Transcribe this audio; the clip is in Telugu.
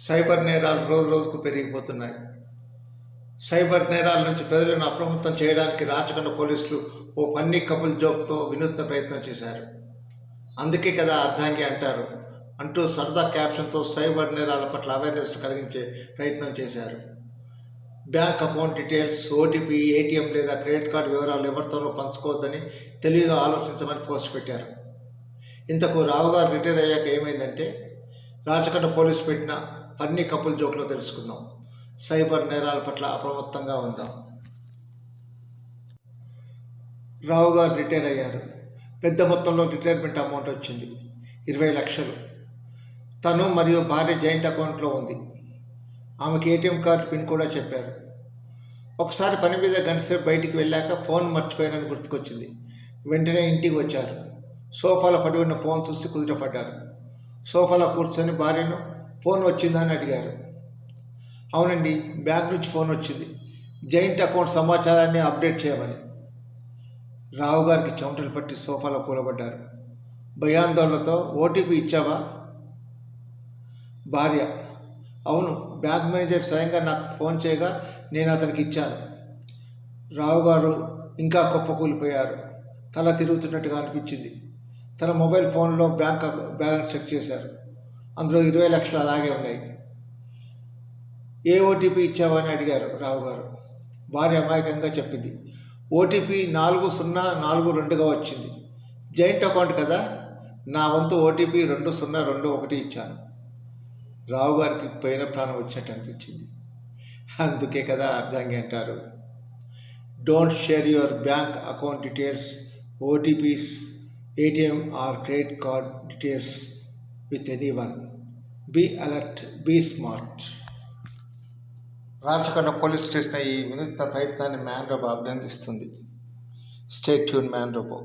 సైబర్ నేరాలు రోజు రోజుకు పెరిగిపోతున్నాయి. సైబర్ నేరాల నుంచి ప్రజలను అప్రమత్తం చేయడానికి రాచకొండ పోలీసులు ఓ ఫన్నీ కపుల్ జోక్తో వినూత్న ప్రయత్నం చేశారు. అందుకే కదా అర్ధాంగి అంటారు. అంటూ సరదా క్యాప్షన్తో సైబర్ నేరాల పట్ల అవేర్నెస్ కలిగించే ప్రయత్నం చేశారు. Bank account details OTP ATM లేదా క్రెడిట్ కార్డు వివరాలు ఎవరితోనూ పంచుకోవద్దని తెలివిగా ఆలోచించమని పోస్ట్ పెట్టారు. ఇంతకు రావు గారు రిటైర్ అయ్యాక ఏమైందంటే రాచకొండ పోలీసు పెట్టిన ఫన్నీ కపుల్ జోక్లో తెలుసుకుందాం. సైబర్ నేరాల పట్ల అప్రమత్తంగా ఉందాం. రావు గారు రిటైర్ అయ్యారు. పెద్ద మొత్తంలో రిటైర్మెంట్ అమౌంట్ వచ్చింది. ఇరవై లక్షలు. తను మరియు భార్య జాయింట్ అకౌంట్లో ఉంది. ఆమెకి ఏటీఎం కార్డు పిన్ కూడా చెప్పారు. ఒకసారి పని మీద గంటసేపు బయటికి వెళ్ళాక ఫోన్ మర్చిపోయానని గుర్తుకొచ్చింది. వెంటనే ఇంటికి వచ్చారు. సోఫాలో పడి ఉన్న ఫోన్ చూసి కుదిరపడ్డారు సోఫాలో కూర్చొని భార్యను ఫోన్ వచ్చిందా అని అడిగారు. అవునండి బ్యాంక్ నుంచి ఫోన్ వచ్చింది. జాయింట్ అకౌంట్ సమాచారాన్ని అప్డేట్ చేయమని. రావు గారికి చెమటలు పట్టి సోఫాలో కూలబడ్డారు. భయాందోళనతో ఓటీపీ ఇచ్చావా? భార్య అవును బ్యాంక్ మేనేజర్ స్వయంగా నాకు ఫోన్ చేయగా నేను అతనికి ఇచ్చాను. రావు గారు ఇంకా కుప్పకూలిపోయారు. తల తిరుగుతున్నట్టుగా అనిపించింది. తన మొబైల్ ఫోన్లో బ్యాంక్ బ్యాలెన్స్ చెక్ చేశారు. అందులో ఇరవై లక్షలు అలాగే ఉన్నాయి. ఏ ఓటీపీ ఇచ్చావని అడిగారు రావు గారు. భార్య అమాయకంగా చెప్పింది. ఓటీపీ నాలుగు సున్నా నాలుగు రెండుగా వచ్చింది. జాయింట్ అకౌంట్ కదా? నా వంతు ఓటీపీ రెండు సున్నా రెండు ఒకటి ఇచ్చాను. రావు గారికి పైన ప్రాణం వచ్చినట్టు అనిపించింది. అందుకే కదా అర్థంగా అంటారు. Don't share your bank account details OTPs ATM or credit card details. With anyone be alert be smart Rachakonda police station ఈ వినూత్న ప్రయత్నాన్ని మ్యాన్ రోబో అభినందిస్తుంది స్టేట్ ట్యూన్ మ్యాన్ రోబో.